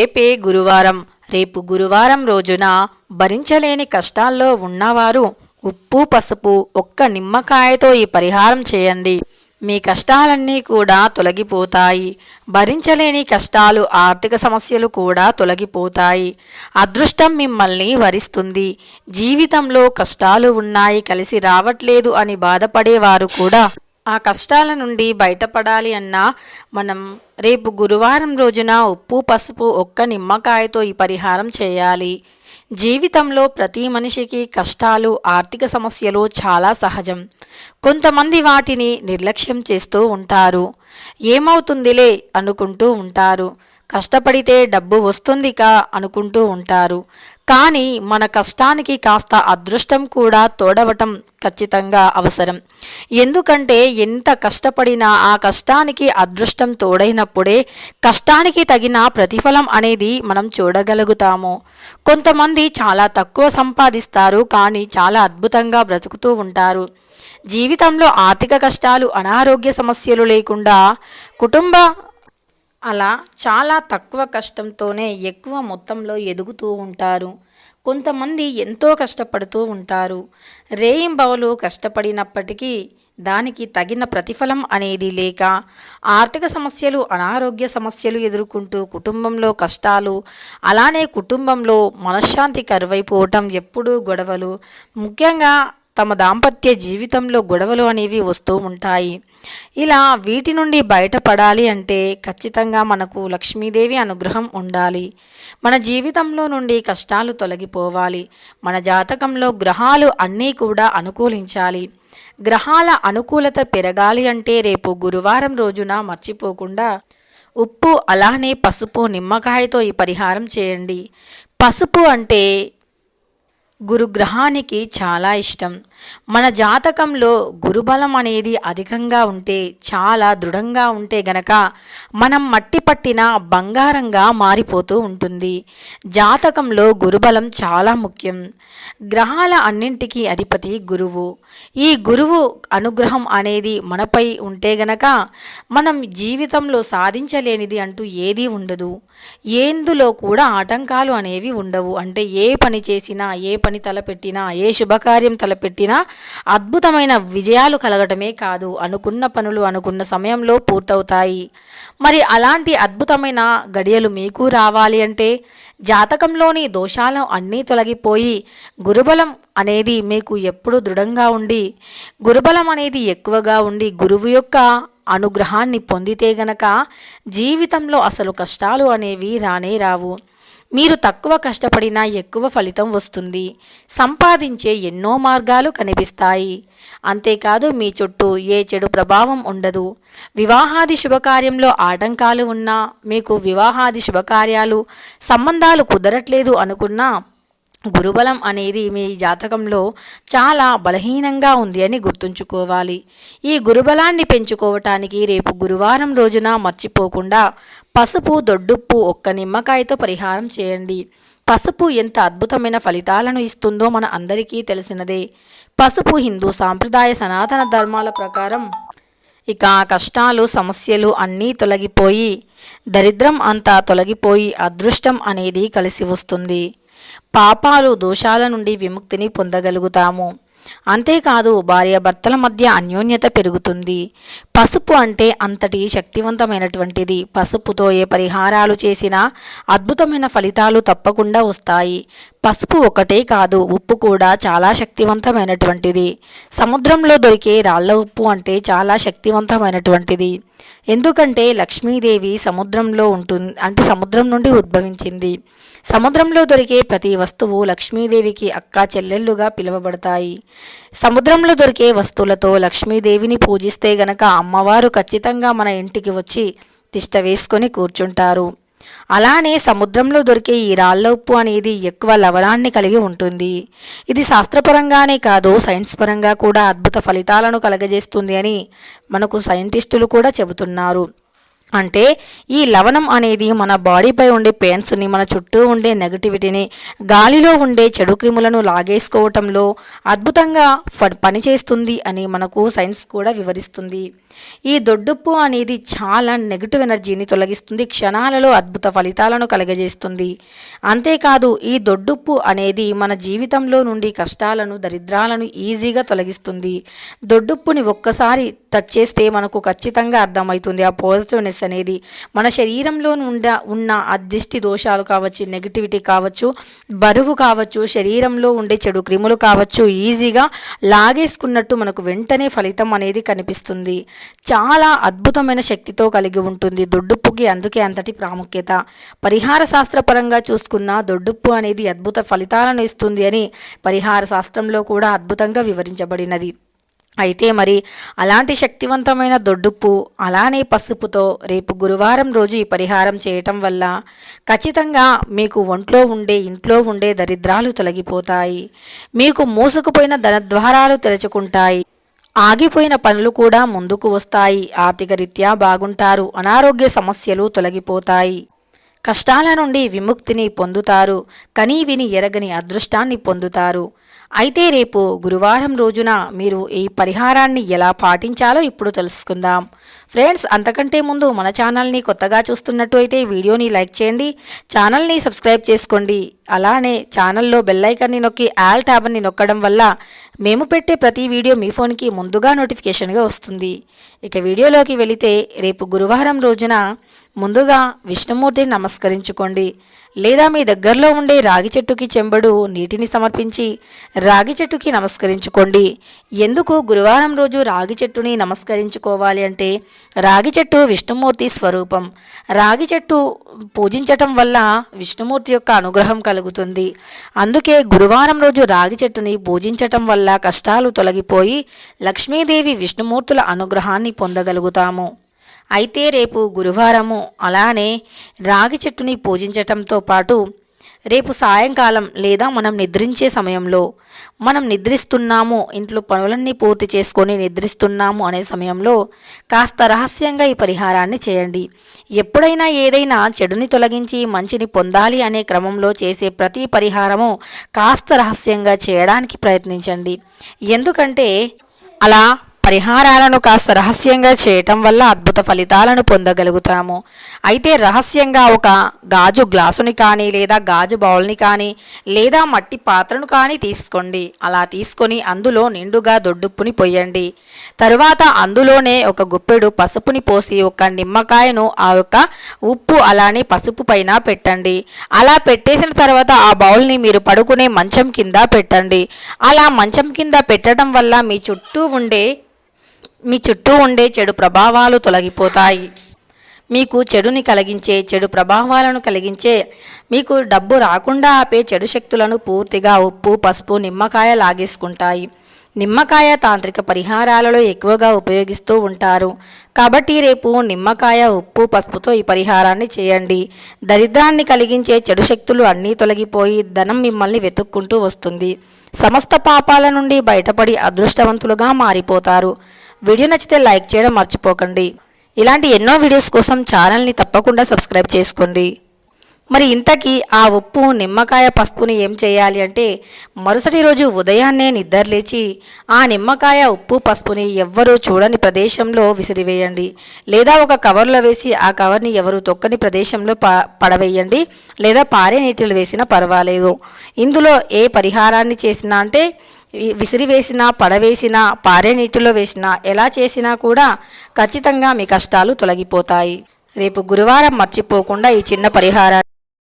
రేపే గురువారం. రేపు గురువారం రోజున భరించలేని కష్టాల్లో ఉన్నవారు ఉప్పు పసుపు ఒక్క నిమ్మకాయతో ఈ పరిహారం చేయండి. మీ కష్టాలన్నీ కూడా తొలగిపోతాయి. భరించలేని కష్టాలు ఆర్థిక సమస్యలు కూడా తొలగిపోతాయి. అదృష్టం మిమ్మల్ని వరిస్తుంది. జీవితంలో కష్టాలు ఉన్నాయి కలిసి రావట్లేదు అని బాధపడేవారు కూడా ఆ కష్టాల నుండి బయటపడాలి అన్నా మనం రేపు గురువారం రోజున ఉప్పు పసుపు ఒక్క నిమ్మకాయతో ఈ పరిహారం చేయాలి. జీవితంలో ప్రతి మనిషికి కష్టాలు ఆర్థిక సమస్యలు చాలా సహజం. కొంతమంది వాటిని నిర్లక్ష్యం చేస్తూ ఉంటారు. ఏమవుతుందిలే అనుకుంటూ ఉంటారు. కష్టపడితే డబ్బు వస్తుందికా అనుకుంటూ ఉంటారు. కానీ మన కష్టానికి కాస్త అదృష్టం కూడా తోడవటం ఖచ్చితంగా అవసరం. ఎందుకంటే ఎంత కష్టపడినా ఆ కష్టానికి అదృష్టం తోడైనప్పుడే కష్టానికి తగిన ప్రతిఫలం అనేది మనం చూడగలుగుతాము. కొంతమంది చాలా తక్కువ సంపాదిస్తారు కానీ చాలా అద్భుతంగా బ్రతుకుతూ ఉంటారు. జీవితంలో ఆర్థిక కష్టాలు అనారోగ్య సమస్యలు లేకుండా కుటుంబ అలా చాలా తక్కువ కష్టంతోనే ఎక్కువ మొత్తంలో ఎదుగుతూ ఉంటారు. కొంతమంది ఎంతో కష్టపడుతూ ఉంటారు. రేయింబవలు కష్టపడినప్పటికీ దానికి తగిన ప్రతిఫలం అనేది లేక ఆర్థిక సమస్యలు అనారోగ్య సమస్యలు ఎదుర్కొంటూ కుటుంబంలో కష్టాలు అలానే కుటుంబంలో మనశ్శాంతి కరువైపోవటం ఎప్పుడూ గొడవలు. ముఖ్యంగా తమ దాంపత్య జీవితంలో గొడవలు అనేవి వస్తూ ఉంటాయి. ఇలా వీటి నుండి బయటపడాలి అంటే ఖచ్చితంగా మనకు లక్ష్మీదేవి అనుగ్రహం ఉండాలి. మన జీవితంలో నుండి కష్టాలు తొలగిపోవాలి. మన జాతకంలో గ్రహాలు అన్నీ కూడా అనుకూలించాలి. గ్రహాల అనుకూలత పెరగాలి అంటే రేపు గురువారం రోజున మర్చిపోకుండా ఉప్పు అలానే పసుపు నిమ్మకాయతో ఈ పరిహారం చేయండి. పసుపు అంటే గురుగ్రహానికి చాలా ఇష్టం. మన జాతకంలో గురుబలం అనేది అధికంగా ఉంటే చాలా దృఢంగా ఉంటే గనక మనం మట్టి పట్టిన బంగారంగా మారిపోతూ ఉంటుంది. జాతకంలో గురుబలం చాలా ముఖ్యం. గ్రహాల అన్నింటికీ అధిపతి గురువు. ఈ గురువు అనుగ్రహం అనేది మనపై ఉంటే గనక మనం జీవితంలో సాధించలేనిది అంటూ ఏదీ ఉండదు. ఏందులో కూడా ఆటంకాలు అనేవి ఉండవు. అంటే ఏ పని చేసినా ఏ పని తలపెట్టినా ఏ శుభకార్యం తలపెట్టినా అద్భుతమైన విజయాలు కలగటమే కాదు. అనుకున్న పనులు అనుకున్న సమయంలో పూర్తవుతాయి. మరి అలాంటి అద్భుతమైన గడియలు మీకు రావాలి అంటే జాతకంలోని దోషాలు అన్నీ తొలగిపోయి గురుబలం అనేది మీకు ఎప్పుడు దృఢంగా ఉండి గురుబలం అనేది ఎక్కువగా ఉండి గురువు యొక్క అనుగ్రహాన్ని పొందితే గనక జీవితంలో అసలు కష్టాలు అనేవి రానే రావు. మీరు తక్కువ కష్టపడినా ఎక్కువ ఫలితం వస్తుంది. సంపాదించే ఎన్నో మార్గాలు కనిపిస్తాయి. అంతేకాదు మీ చుట్టూ ఏ చెడు ప్రభావం ఉండదు. వివాహాది శుభకార్యంలో ఆటంకాలు ఉన్నా మీకు వివాహాది శుభకార్యాలు సంబంధాలు కుదరట్లేదు అనుకున్నా గురుబలం అనేది మీ జాతకంలో చాలా బలహీనంగా ఉంది అని గుర్తుంచుకోవాలి. ఈ గురుబలాన్ని పెంచుకోవటానికి రేపు గురువారం రోజున మర్చిపోకుండా పసుపు దొడ్డుప్పు ఒక్క నిమ్మకాయతో పరిహారం చేయండి. పసుపు ఎంత అద్భుతమైన ఫలితాలను ఇస్తుందో మన అందరికీ తెలిసినదే. పసుపు హిందూ సాంప్రదాయ సనాతన ధర్మాల ప్రకారం ఇక కష్టాలు సమస్యలు అన్నీ తొలగిపోయి దరిద్రం అంతా తొలగిపోయి అదృష్టం అనేది కలిసి వస్తుంది. పాపాలు దోషాల నుండి విముక్తిని పొందగలుగుతాము. అంతేకాదు భార్యాభర్తల మధ్య అన్యోన్యత పెరుగుతుంది. పసుపు అంటే అంతటి శక్తివంతమైనటువంటిది. పసుపుతో ఏ పరిహారాలు చేసినా అద్భుతమైన ఫలితాలు తప్పకుండా వస్తాయి. పసుపు ఒకటే కాదు ఉప్పు కూడా చాలా శక్తివంతమైనటువంటిది. సముద్రంలో దొరికే రాళ్ళ ఉప్పు అంటే చాలా శక్తివంతమైనటువంటిది. ఎందుకంటే లక్ష్మీదేవి సముద్రంలో ఉంటుంది అంటే సముద్రం నుండి ఉద్భవించింది. సముద్రంలో దొరికే ప్రతి వస్తువు లక్ష్మీదేవికి అక్క చెల్లెళ్ళుగా పిలువబడతాయి. సముద్రంలో దొరికే వస్తువులతో లక్ష్మీదేవిని పూజిస్తే గనక అమ్మవారు ఖచ్చితంగా మన ఇంటికి వచ్చి తిష్ట వేసుకొని కూర్చుంటారు. అలానే సముద్రంలో దొరికే ఈ రాళ్ళ ఉప్పు అనేది ఎక్కువ లవణాన్ని కలిగి ఉంటుంది. ఇది శాస్త్రపరంగానే కాదు సైన్స్ పరంగా కూడా అద్భుత ఫలితాలను కలగజేస్తుంది అని మనకు సైంటిస్టులు కూడా చెబుతున్నారు. అంటే ఈ లవణం అనేది మన బాడీపై ఉండే పెయిన్స్ని మన చుట్టూ ఉండే నెగటివిటీని గాలిలో ఉండే చెడు క్రిములను లాగేసుకోవటంలో అద్భుతంగా ఫ- పనిచేస్తుంది అని మనకు సైన్స్ కూడా వివరిస్తుంది. ఈ దొడ్డుప్పు అనేది చాలా నెగిటివ్ ఎనర్జీని తొలగిస్తుంది క్షణాలలో అద్భుత ఫలితాలను కలగజేస్తుంది. అంతేకాదు ఈ దొడ్డుప్పు అనేది మన జీవితంలో నుండి కష్టాలను దరిద్రాలను ఈజీగా తొలగిస్తుంది. దొడ్డుప్పుని ఒక్కసారి టచ్ చేస్తే మనకు ఖచ్చితంగా అర్థమవుతుంది ఆ పాజిటివ్నెస్ అనేది. మన శరీరంలో ఉండ ఉన్న అదిష్టి దోషాలు కావచ్చు నెగిటివిటీ కావచ్చు బరువు కావచ్చు శరీరంలో ఉండే చెడు క్రిములు కావచ్చు ఈజీగా లాగేసుకున్నట్టు మనకు వెంటనే ఫలితం అనేది కనిపిస్తుంది. చాలా అద్భుతమైన శక్తితో కలిగి ఉంటుంది దొడ్డుప్పుకి అందుకే అంతటి ప్రాముఖ్యత. పరిహార శాస్త్రపరంగా చూసుకున్న దొడ్డుప్పు అనేది అద్భుత ఫలితాలను ఇస్తుంది అని పరిహార శాస్త్రంలో కూడా అద్భుతంగా వివరించబడినది. అయితే మరి అలాంటి శక్తివంతమైన దొడ్డుప్పు అలానే పసుపుతో రేపు గురువారం రోజు ఈ పరిహారం చేయటం వల్ల ఖచ్చితంగా మీకు ఒంట్లో ఉండే ఇంట్లో ఉండే దరిద్రాలు తొలగిపోతాయి. మీకు మూసుకుపోయిన ధనద్వారాలు తెరుచుకుంటాయి. ఆగిపోయిన పనులు కూడా ముందుకు వస్తాయి. ఆర్థిక రీత్యా బాగుంటారు. అనారోగ్య సమస్యలు తొలగిపోతాయి. కష్టాల నుండి విముక్తిని పొందుతారు. కనీ విని ఎరగని అదృష్టాన్ని పొందుతారు. అయితే రేపు గురువారం రోజున మీరు ఈ పరిహారాన్ని ఎలా పాటించాలో ఇప్పుడు తెలుసుకుందాం. ఫ్రెండ్స్ అంతకంటే ముందు మన ఛానల్ని కొత్తగా చూస్తున్నట్టు అయితే వీడియోని లైక్ చేయండి ఛానల్ని సబ్స్క్రైబ్ చేసుకోండి. అలానే ఛానల్లో బెల్లైకన్ని నొక్కి ఆల్ ట్యాబ్ని నొక్కడం వల్ల మేము పెట్టే ప్రతి వీడియో మీ ఫోన్కి ముందుగా నోటిఫికేషన్గా వస్తుంది. ఇక వీడియోలోకి వెళితే రేపు గురువారం రోజున ముందుగా విష్ణుమూర్తిని నమస్కరించుకోండి. లేదా మీ దగ్గరలో ఉండే రాగి చెట్టుకి చెంబడు నీటిని సమర్పించి రాగి చెట్టుకి నమస్కరించుకోండి. ఎందుకు గురువారం రోజు రాగి చెట్టుని నమస్కరించుకోవాలి అంటే రాగి చెట్టు విష్ణుమూర్తి స్వరూపం. రాగి చెట్టు పూజించటం వల్ల విష్ణుమూర్తి యొక్క అనుగ్రహం కలుగుతుంది. అందుకే గురువారం రోజు రాగి చెట్టుని పూజించటం వల్ల కష్టాలు తొలగిపోయి లక్ష్మీదేవి విష్ణుమూర్తుల అనుగ్రహాన్ని పొందగలుగుతాము. అయితే రేపు గురువారము అలానే రాగి చెట్టుని పూజించటంతో పాటు రేపు సాయంకాలం లేదా మనం నిద్రించే సమయంలో మనం నిద్రిస్తున్నాము ఇంట్లో పనులన్నీ పూర్తి చేసుకొని నిద్రిస్తున్నాము అనే సమయంలో కాస్త రహస్యంగా ఈ పరిహారాన్ని చేయండి. ఎప్పుడైనా ఏదైనా చెడుని తొలగించి మంచిని పొందాలి అనే క్రమంలో చేసే ప్రతి పరిహారము కాస్త రహస్యంగా చేయడానికి ప్రయత్నించండి. ఎందుకంటే అలా పరిహారాలను కాస్త రహస్యంగా చేయటం వల్ల అద్భుత ఫలితాలను పొందగలుగుతాము. అయితే రహస్యంగా ఒక గాజు గ్లాసుని కానీ లేదా గాజు బౌల్ని కానీ లేదా మట్టి పాత్రను కానీ తీసుకోండి. అలా తీసుకొని అందులో నిండుగా దొడ్డుప్పుని పొయ్యండి. తరువాత అందులోనే ఒక గుప్పెడు పసుపుని పోసి ఒక నిమ్మకాయను ఆ యొక్క ఉప్పు అలానే పసుపు పైన పెట్టండి. అలా పెట్టేసిన తర్వాత ఆ బౌల్ని మీరు పడుకునే మంచం కింద పెట్టండి. అలా మంచం కింద పెట్టడం వల్ల మీ చుట్టూ ఉండే మీ చుట్టూ ఉండే చెడు ప్రభావాలు తొలగిపోతాయి. మీకు చెడుని కలిగించే చెడు ప్రభావాలను కలిగించే మీకు డబ్బు రాకుండా ఆపే చెడు శక్తులను పూర్తిగా ఉప్పు పసుపు నిమ్మకాయ లాగేసుకుంటాయి. నిమ్మకాయ తాంత్రిక పరిహారాలలో ఎక్కువగా ఉపయోగిస్తూ ఉంటారు. కాబట్టి రేపు నిమ్మకాయ ఉప్పు పసుపుతో ఈ పరిహారాన్ని చేయండి. దరిద్రాన్ని కలిగించే చెడు శక్తులు అన్నీ తొలగిపోయి ధనం మిమ్మల్ని వెతుక్కుంటూ వస్తుంది. సమస్త పాపాల నుండి బయటపడి అదృష్టవంతులుగా మారిపోతారు. వీడియో నచ్చితే లైక్ చేయడం మర్చిపోకండి. ఇలాంటి ఎన్నో వీడియోస్ కోసం ఛానల్ని తప్పకుండా సబ్స్క్రైబ్ చేసుకోండి. మరి ఇంతకీ ఆ ఉప్పు నిమ్మకాయ పసుపుని ఏం చేయాలి అంటే మరుసటి రోజు ఉదయాన్నే నిద్రలేచి ఆ నిమ్మకాయ ఉప్పు పసుపుని ఎవ్వరూ చూడని ప్రదేశంలో విసిరివేయండి. లేదా ఒక కవర్లో వేసి ఆ కవర్ని ఎవరు తొక్కని ప్రదేశంలో ప పడవేయండి. లేదా పారే నీటిలో వేసినా పర్వాలేదు. ఇందులో ఏ పరిహారాన్ని చేసినా అంటే విసిరివేసినా పడవేసినా పారే నీటిలో వేసినా ఎలా చేసినా కూడా ఖచ్చితంగా మీ కష్టాలు తొలగిపోతాయి. రేపు గురువారం మర్చిపోకుండా ఈ చిన్న పరిహారాన్ని